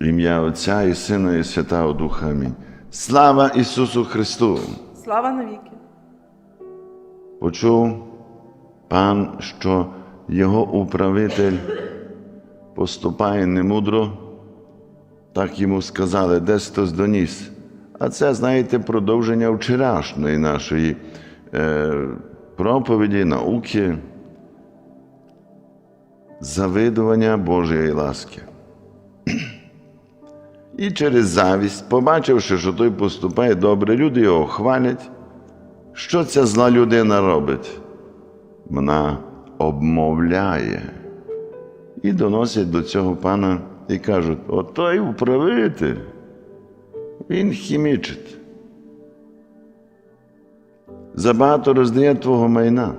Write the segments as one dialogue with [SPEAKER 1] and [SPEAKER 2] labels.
[SPEAKER 1] Ім'я Отця і Сина, і Святого Духа. Амінь. Слава Ісусу Христу!
[SPEAKER 2] Слава навіки!
[SPEAKER 1] Почув пан, що його управитель поступає немудро, так йому сказали, десь хтось доніс. А це, знаєте, продовження вчорашньої нашої е, проповіді, науки, завидування Божої ласки. І через завість, побачивши, що той поступає добре, люди його хвалять. Що ця зла людина робить? Вона обмовляє. І доносять до цього пана і кажуть: отой управитель, він хімічить. Забагато роздає твого майна.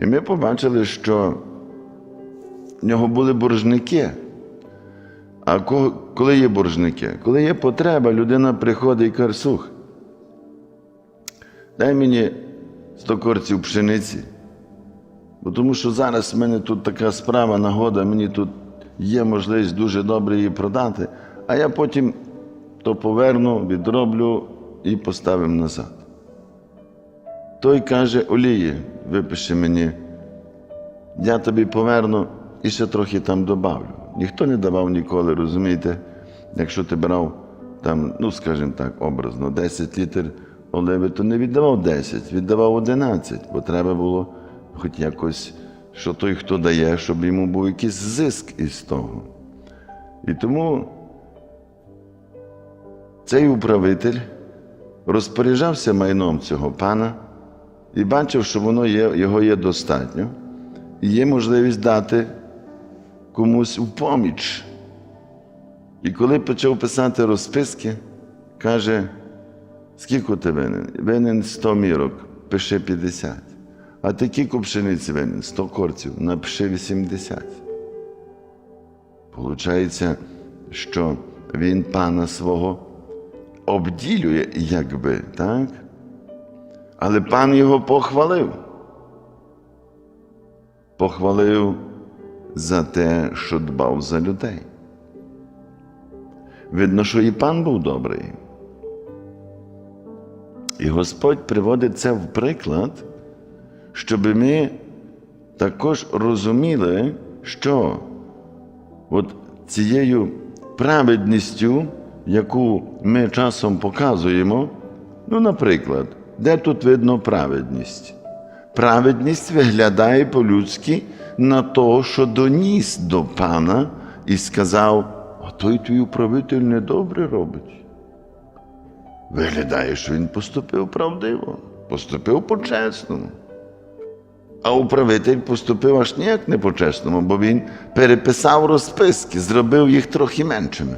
[SPEAKER 1] І ми побачили, що в нього були боржники. А коли є боржники? Коли є потреба, людина приходить і каже, слух, дай мені 100 корців пшениці. Бо тому що зараз в мене тут така справа, нагода, мені тут є можливість дуже добре її продати, а я потім то поверну, відроблю і поставим назад. Той каже, Олії, випиши мені, я тобі поверну і ще трохи там добавлю. Ніхто не давав ніколи, розумієте, якщо ти брав там, ну скажімо так, образно, 10 літр оливи, то не віддавав 10, віддавав 11, бо треба було хоч якось, що той, хто дає, щоб йому був якийсь зиск із того. І тому цей управитель розпоряджався майном цього пана і бачив, що воно є, його є достатньо, і є можливість дати комусь у поміч. І коли почав писати розписки, каже, скільки ти винен? Винен 100 мірок, пиши 50. А ти кілько пшениці винен? 100 корців, напиши 80. Получається, що він пана свого обділює, якби, так? Але пан його похвалив. Похвалив за те, що дбав за людей. Видно, що і пан був добрий. І Господь приводить це в приклад, щоб ми також розуміли, що от цією праведністю, яку ми часом показуємо, ну, наприклад, де тут видно праведність? Праведність виглядає по-людськи на того, що доніс до пана і сказав, а той твій управитель недобре робить. Виглядає, що він поступив правдиво, поступив по-чесному. А управитель поступив аж ніяк не по-чесному, бо він переписав розписки, зробив їх трохи меншими.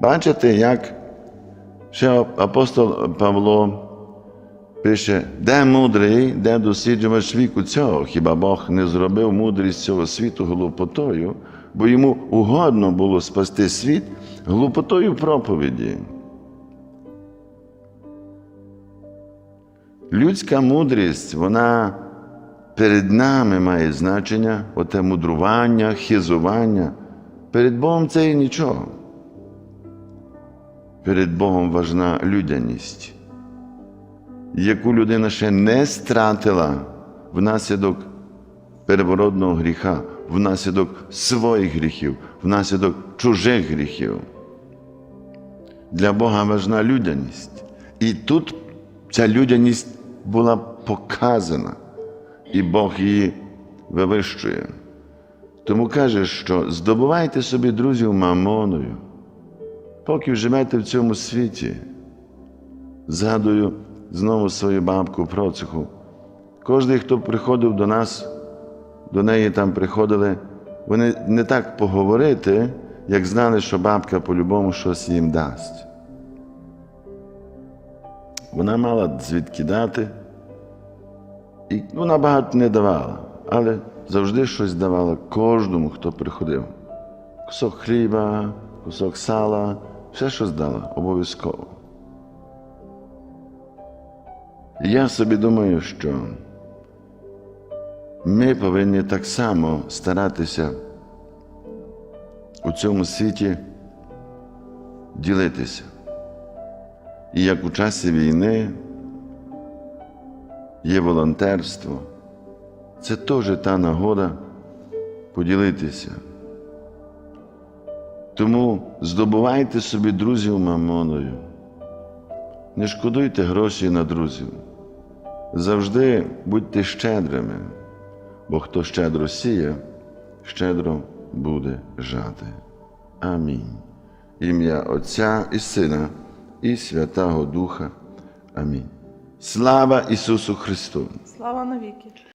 [SPEAKER 1] Бачите, як ще апостол Павло пише, де мудрий, де досліджувач віку цього, хіба Бог не зробив мудрість цього світу глупотою, бо йому угодно було спасти світ глупотою проповіді. Людська мудрість, вона перед нами має значення, оте мудрування, хизування. Перед Богом це і нічого. Перед Богом важна людяність, яку людина ще не стратила внаслідок первородного гріха, внаслідок своїх гріхів, внаслідок чужих гріхів. Для Бога важна людяність. І тут ця людяність була показана, і Бог її вивищує. Тому каже, що здобувайте собі друзів мамоною, поки живете в цьому світі. Згадую знову свою бабку Проциху. Кожен, хто приходив до нас, до неї там приходили, вони не так поговорити, як знали, що бабка по-любому щось їм дасть. Вона мала звідки дати, і вона багато не давала, але завжди щось давала кожному, хто приходив. Кусок хліба, кусок сала, все щось дала обов'язково. Я собі думаю, що ми повинні так само старатися у цьому світі ділитися. І як у часі війни є волонтерство, це теж та нагода поділитися. Тому здобувайте собі друзів мамоною. Не шкодуйте гроші на друзів. Завжди будьте щедрими, бо хто щедро сіє, щедро буде жати. Амінь. Ім'я Отця і Сина, і Святого Духа. Амінь. Слава Ісусу Христу!
[SPEAKER 2] Слава навіки.